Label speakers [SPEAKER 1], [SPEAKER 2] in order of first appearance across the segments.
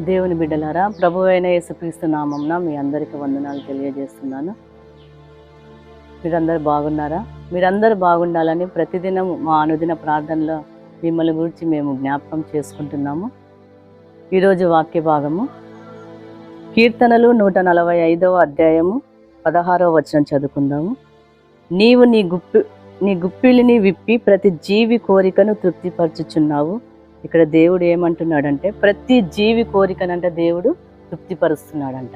[SPEAKER 1] దేవుని బిడ్డలారా ప్రభు అయిన యేసుక్రీస్తు నామంన మీ అందరికీ వందనాలు తెలియజేస్తున్నాను. మీరందరూ బాగున్నారా? మీరందరూ బాగుండాలని ప్రతిదినం మా అనుదిన ప్రార్థనలో మిమ్మల్ని గురించి మేము జ్ఞాపకం చేసుకుంటున్నాము. ఈరోజు వాక్య భాగము కీర్తనలు నూట నలభై ఐదవ అధ్యాయము పదహారవ వచనం చదువుకుందాము. నీవు నీ గుప్పి నీ గుప్పిలిని విప్పి ప్రతి జీవి కోరికను తృప్తిపరచుచున్నావు. ఇక్కడ దేవుడు ఏమంటున్నాడంటే ప్రతి జీవి కోరికనంట దేవుడు తృప్తిపరుస్తున్నాడంట.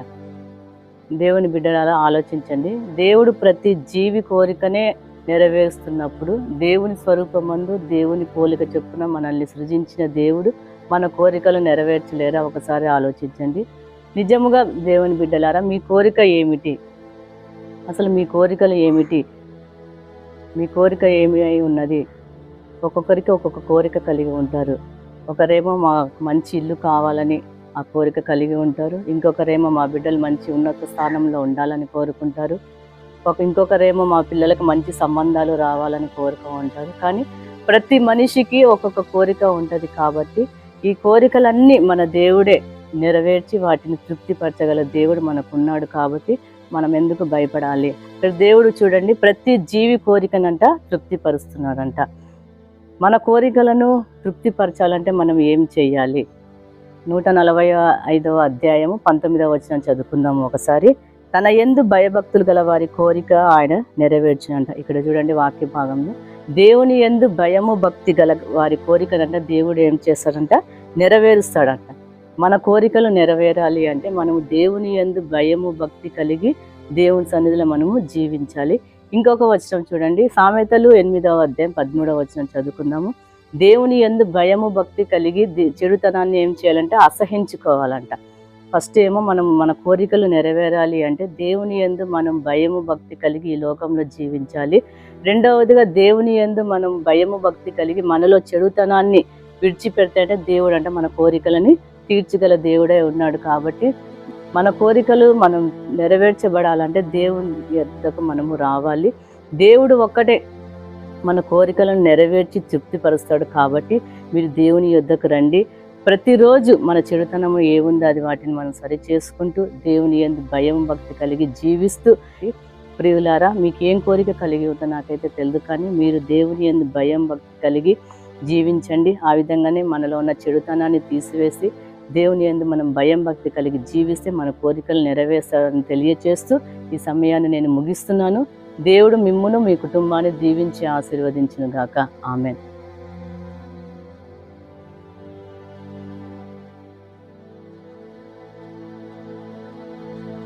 [SPEAKER 1] దేవుని బిడ్డలారా ఆలోచించండి. దేవుడు ప్రతి జీవి కోరికనే నెరవేరుస్తున్నప్పుడు దేవుని స్వరూపమందు దేవుని పోలిక చొప్పున మనల్ని సృజించిన దేవుడు మన కోరికలు నెరవేర్చలేరా? ఒకసారి ఆలోచించండి. నిజముగా దేవుని బిడ్డలారా మీ కోరిక ఏమిటి? అసలు మీ కోరికలు ఏమిటి? మీ కోరిక ఏమి అయి ఉన్నది? ఒక్కొక్కరికి ఒక్కొక్క కోరిక కలిగి ఉంటారు. ఒకరేమో మా మంచి ఇల్లు కావాలని ఆ కోరిక కలిగి ఉంటారు. ఇంకొకరేమో మా బిడ్డలు మంచి ఉన్నత స్థానంలో ఉండాలని కోరుకుంటారు. ఒక ఇంకొకరేమో మా పిల్లలకు మంచి సంబంధాలు రావాలని కోరుక ఉంటారు. కానీ ప్రతి మనిషికి ఒక్కొక్క కోరిక ఉంటుంది కాబట్టి ఈ కోరికలన్నీ మన దేవుడే నెరవేర్చి వాటిని తృప్తిపరచగల దేవుడు మనకున్నాడు కాబట్టి మనం ఎందుకు భయపడాలి? దేవుడు చూడండి ప్రతి జీవి కోరికనంట తృప్తిపరుస్తున్నాడంట. మన కోరికలను తృప్తిపరచాలంటే మనం ఏం చేయాలి? నూట నలభై ఐదవ అధ్యాయము పంతొమ్మిదవ వచ్చిన చదువుకుందాము ఒకసారి. తన ఎందు భయభక్తులు గల వారి కోరిక ఆయన నెరవేర్చినంట. ఇక్కడ చూడండి వాక్య భాగంలో దేవుని ఎందు భయము భక్తి గల వారి కోరికనంట. దేవుడు ఏం చేస్తాడంట? నెరవేరుస్తాడంట. మన కోరికలు నెరవేరాలి అంటే మనము దేవుని ఎందు భయము భక్తి కలిగి దేవుని సన్నిధిలో మనము జీవించాలి. ఇంకొక వచనం చూడండి. సామెతలు ఎనిమిదవ అధ్యాయం పదమూడవ వచనం చదువుకుందాము. దేవుని ఎందు భయము భక్తి కలిగి చెడుతనాన్ని ఏం చేయాలంటే అసహించుకోవాలంట. ఫస్ట్ ఏమో మనం మన కోరికలు నెరవేరాలి అంటే దేవుని ఎందు మనం భయము భక్తి కలిగి ఈ లోకంలో జీవించాలి. రెండవదిగా దేవుని ఎందు మనం భయము భక్తి కలిగి మనలో చెడుతనాన్ని విడిచిపెడితే అంటే దేవుడు అంటే మన కోరికలని తీర్చగల దేవుడే ఉన్నాడు కాబట్టి మన కోరికలు మనం నెరవేర్చబడాలంటే దేవుని ఎద్దకు మనము రావాలి. దేవుడు ఒక్కటే మన కోరికలను నెరవేర్చి తృప్తిపరుస్తాడు కాబట్టి మీరు దేవుని యొద్దకు రండి. ప్రతిరోజు మన చెడుతనము ఏముందో అది వాటిని మనం సరి చేసుకుంటూ దేవుని ఎందు భయం భక్తి కలిగి జీవిస్తూ ప్రియులారా మీకు ఏం కోరిక కలిగి ఉందో నాకైతే తెలియదు కానీ మీరు దేవుని ఎందు భయం భక్తి కలిగి జీవించండి. ఆ విధంగానే మనలో ఉన్న చెడుతనాన్ని తీసివేసి దేవుని ఎందు మనం భయం భక్తి కలిగి జీవిస్తే మన కోరికలు నెరవేర్చాలని తెలియచేస్తూ ఈ సమయాన్ని నేను ముగిస్తున్నాను. దేవుడు మిమ్మును మీ కుటుంబాన్ని దీవించి ఆశీర్వదించును గాక. ఆమెన్.